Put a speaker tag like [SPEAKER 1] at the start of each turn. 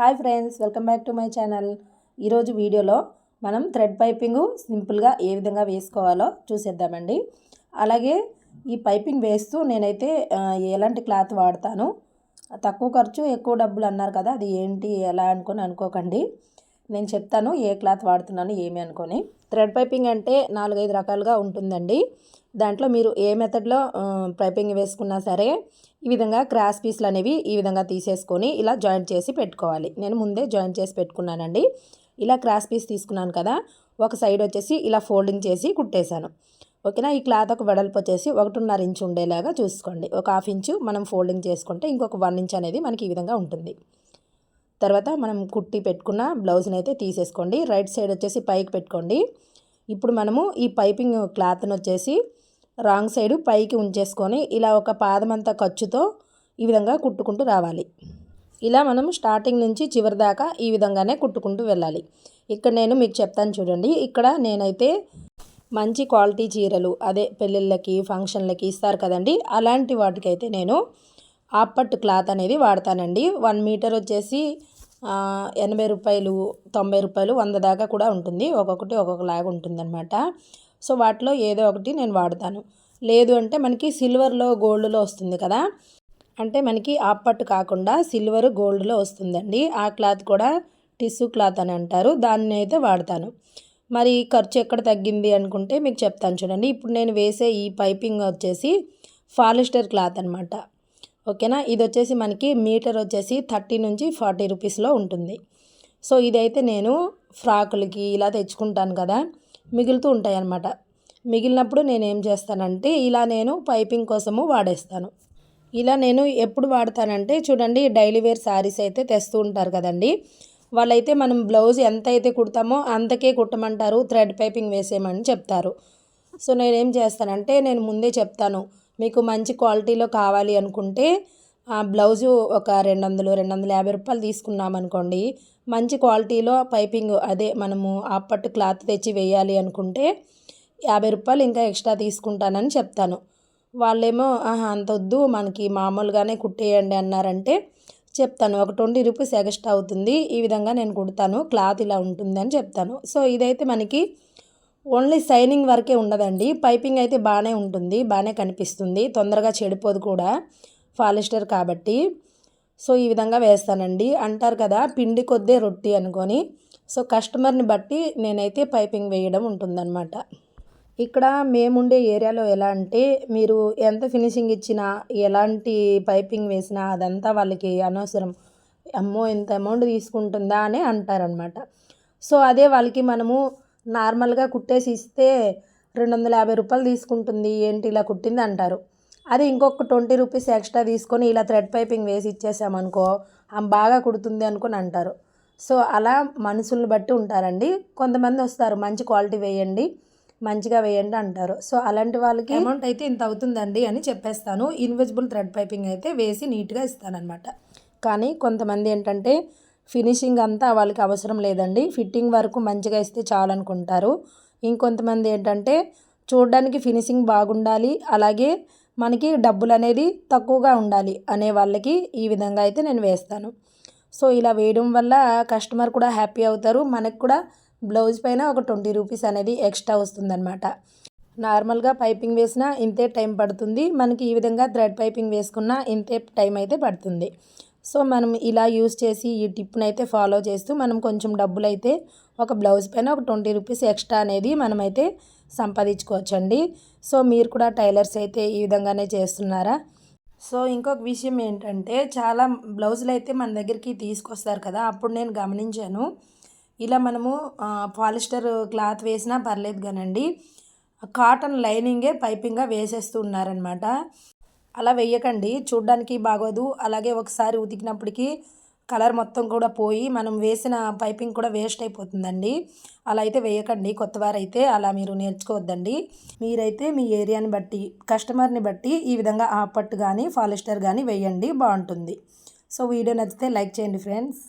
[SPEAKER 1] Hi friends welcome back to my channel. ఈరోజు వీడియోలో మనం థ్రెడ్ పైపింగ్ సింపుల్గా ఏ విధంగా వేసుకోవాలో చూసేద్దామండి. అలాగే ఈ పైపింగ్ వేస్తూ నేనైతే ఎలాంటి క్లాత్ వాడతాను? తక్కువ ఖర్చు ఎక్కువ డబ్బులు అన్నారు కదా అది ఏంటి ఎలా అనుకొని అనుకోకండి. నేను చెప్తాను ఏ క్లాత్ వాడుతున్నాను ఏమి అనుకొని. థ్రెడ్ పైపింగ్ అంటే నాలుగైదు రకాలుగా ఉంటుందండి. దాంట్లో మీరు ఏ మెథడ్లో పైపింగ్ వేసుకున్నా సరే ఈ విధంగా క్రాస్ పీస్లు అనేవి ఈ విధంగా తీసేసుకొని ఇలా జాయింట్ చేసి పెట్టుకోవాలి. నేను ముందే జాయింట్ చేసి పెట్టుకున్నానండి. ఇలా క్రాస్ పీస్ తీసుకున్నాను కదా ఒక సైడ్ వచ్చేసి ఇలా ఫోల్డింగ్ చేసి కుట్టేశాను. ఓకేనా? ఈ క్లాత్ ఒక వెడల్పు వచ్చేసి ఒకటిన్నర ఇంచు ఉండేలాగా చూసుకోండి. ఒక హాఫ్ ఇంచు మనం ఫోల్డింగ్ చేసుకుంటే ఇంకొక వన్ ఇంచ్ అనేది మనకి ఈ విధంగా ఉంటుంది. తర్వాత మనం కుట్టి పెట్టుకున్న బ్లౌజ్ని అయితే తీసేసుకోండి. రైట్ సైడ్ వచ్చేసి పైకి పెట్టుకోండి. ఇప్పుడు మనము ఈ పైపింగ్ క్లాత్ని వచ్చేసి రాంగ్ సైడ్ పైకి ఉంచేసుకొని ఇలా ఒక పాదమంతా ఖర్చుతో ఈ విధంగా కుట్టుకుంటూ రావాలి. ఇలా మనం స్టార్టింగ్ నుంచి చివరి దాకా ఈ విధంగానే కుట్టుకుంటూ వెళ్ళాలి. ఇక్కడ నేను మీకు చెప్తాను చూడండి. ఇక్కడ నేనైతే మంచి క్వాలిటీ చీరలు అదే పెళ్ళిళ్ళకి ఫంక్షన్లకి ఇస్తారు కదండి. అలాంటి వాటికైతే నేను ఆప్పట్టు క్లాత్ అనేది వాడతానండి. వన్ మీటర్ వచ్చేసి ఎనభై రూపాయలు తొంభై రూపాయలు వంద దాకా కూడా ఉంటుంది. ఒక్కొక్కటి ఒక్కొక్కలాగా ఉంటుందన్నమాట. సో వాటిలో ఏదో ఒకటి నేను వాడతాను. లేదు అంటే మనకి సిల్వర్లో గోల్డ్లో వస్తుంది కదా. అంటే మనకి ఆప్పట్టు కాకుండా సిల్వర్ గోల్డ్లో వస్తుందండి. ఆ క్లాత్ కూడా టిష్యూ క్లాత్ అని అంటారు. దాన్ని అయితే వాడతాను. మరి ఖర్చు ఎక్కడ తగ్గింది అనుకుంటే మీకు చెప్తాను చూడండి. ఇప్పుడు నేను వేసే ఈ పైపింగ్ వచ్చేసి ఫాలిస్టర్ క్లాత్ అనమాట ఓకేనా? ఇది వచ్చేసి మనకి మీటర్ వచ్చేసి థర్టీ నుంచి ఫార్టీ రూపీస్లో ఉంటుంది. సో ఇదైతే నేను ఫ్రాకులకి ఇలా తెచ్చుకుంటాను కదా మిగులుతూ ఉంటాయి అన్నమాట మిగిలినప్పుడు నేను ఏం చేస్తానంటే ఇలా నేను పైపింగ్ కోసము వాడేస్తాను. ఇలా నేను ఎప్పుడు వాడతానంటే చూడండి డైలీ వేర్ శారీస్ అయితే తెస్తూ ఉంటారు కదండి. వాళ్ళైతే మనం బ్లౌజ్ ఎంత అయితే కుడతామో అంతకే కుట్టమంటారు థ్రెడ్ పైపింగ్ వేసేయమని చెప్తారు. సో నేనేం చేస్తానంటే నేను ముందే చెప్తాను. మీకు మంచి క్వాలిటీలో కావాలి అనుకుంటే ఆ బ్లౌజు ఒక రెండు వందలు రెండు వందల యాభై రూపాయలు తీసుకున్నాం అనుకోండి. మంచి క్వాలిటీలో పైపింగ్ అదే మనము అప్పట్టు క్లాత్ తెచ్చి వేయాలి అనుకుంటే యాభై రూపాయలు ఇంకా ఎక్స్ట్రా తీసుకుంటానని చెప్తాను. వాళ్ళేమో అంత వద్దు మనకి మామూలుగానే కుట్టేయండి అన్నారంటే చెప్తాను. ఒక ట్వంటీ రూపీస్ ఎక్స్ట్రా అవుతుంది ఈ విధంగా నేను కుడతాను క్లాత్ ఇలా ఉంటుంది అని చెప్తాను. సో ఇదైతే మనకి ఓన్లీ సైనింగ్ వరకే ఉండదండి. పైపింగ్ అయితే బాగానే ఉంటుంది. బాగానే కనిపిస్తుంది. తొందరగా చెడిపోదు కూడా పాలిస్టర్ కాబట్టి. సో ఈ విధంగా వేస్తానండి. అంటారు కదా పిండి కొద్దే రొట్టి అనుకొని. సో కస్టమర్ని బట్టి నేనైతే పైపింగ్ వేయడం ఉంటుందన్నమాట. ఇక్కడ మేముండే ఏరియాలో ఎలా అంటే మీరు ఎంత ఫినిషింగ్ ఇచ్చినా ఎలాంటి పైపింగ్ వేసినా అదంతా వాళ్ళకి అనవసరం. అమ్మో ఇంత అమౌంట్ తీసుకుంటుందా అని అంటారనమాట సో అదే వాళ్ళకి మనము నార్మల్గా కుట్టేసి ఇస్తే రెండు వందల యాభై రూపాయలు తీసుకుంటుంది ఏంటి ఇలా కుట్టింది అంటారు. అది ఇంకొక ట్వంటీ రూపీస్ ఎక్స్ట్రా తీసుకొని ఇలా థ్రెడ్ పైపింగ్ వేసి ఇచ్చేసామనుకో ఆమె బాగా కుడుతుంది అనుకొని అంటారు. సో అలా మనుషుల్ని బట్టి ఉంటారండి. కొంతమంది వస్తారు మంచి క్వాలిటీ వేయండి మంచిగా వేయండి అంటారు. సో అలాంటి వాళ్ళకి అమౌంట్ అయితే ఇంత అవుతుందండి అని చెప్పేస్తాను. ఇన్విజిబుల్ థ్రెడ్ పైపింగ్ అయితే వేసి నీట్గా ఇస్తానమాట కానీ కొంతమంది ఏంటంటే ఫినిషింగ్ అంతా వాళ్ళకి అవసరం లేదండి. ఫిట్టింగ్ వరకు మంచిగా ఇస్తే చాలనుకుంటారు. ఇంకొంతమంది ఏంటంటే చూడడానికి ఫినిషింగ్ బాగుండాలి. అలాగే మనకి డబ్బులు అనేది తక్కువగా ఉండాలి అనే వాళ్ళకి ఈ విధంగా అయితే నేను వేస్తాను. సో ఇలా వేయడం వల్ల కస్టమర్ కూడా హ్యాపీ అవుతారు. మనకు కూడా బ్లౌజ్ పైన ఒక ట్వంటీ రూపీస్ అనేది ఎక్స్ట్రా వస్తుందన్నమాట. నార్మల్గా పైపింగ్ వేసినా ఇంతే టైం పడుతుంది. మనకి ఈ విధంగా థ్రెడ్ పైపింగ్ వేసుకున్నా ఇంతే టైం అయితే పడుతుంది. సో మనం ఇలా యూస్ చేసి ఈ టిప్ని అయితే ఫాలో చేస్తూ మనం కొంచెం డబ్బులు అయితే ఒక బ్లౌజ్ పైన ఒక ట్వంటీ రూపీస్ ఎక్స్ట్రా అనేది మనమైతే సంపాదించుకోవచ్చండి. సో మీరు కూడా టైలర్స్ అయితే ఈ విధంగానే చేస్తున్నారా? సో ఇంకొక విషయం ఏంటంటే చాలా బ్లౌజులు అయితే మన దగ్గరికి తీసుకొస్తారు కదా అప్పుడు నేను గమనించాను. ఇలా మనము పాలిస్టర్ క్లాత్ వేసినా పర్లేదు కానండి కాటన్ లైనింగే పైపింగ్గా వేసేస్తూ ఉన్నారనమాట అలా వేయకండి చూడ్డానికి బాగోదు. అలాగే ఒకసారి ఉతికినప్పటికీ కలర్ మొత్తం కూడా పోయి మనం వేసిన పైపింగ్ కూడా వేస్ట్ అయిపోతుందండి. అలా అయితే వేయకండి కొత్తవారైతే అలా మీరు నేర్చుకోవద్దండి. మీరైతే మీ ఏరియాని బట్టి కస్టమర్ని బట్టి ఈ విధంగా ఆపట్టు కానీ ఫాలిస్టర్ కానీ వేయండి బాగుంటుంది. సో వీడియో నచ్చితే లైక్ చేయండి ఫ్రెండ్స్.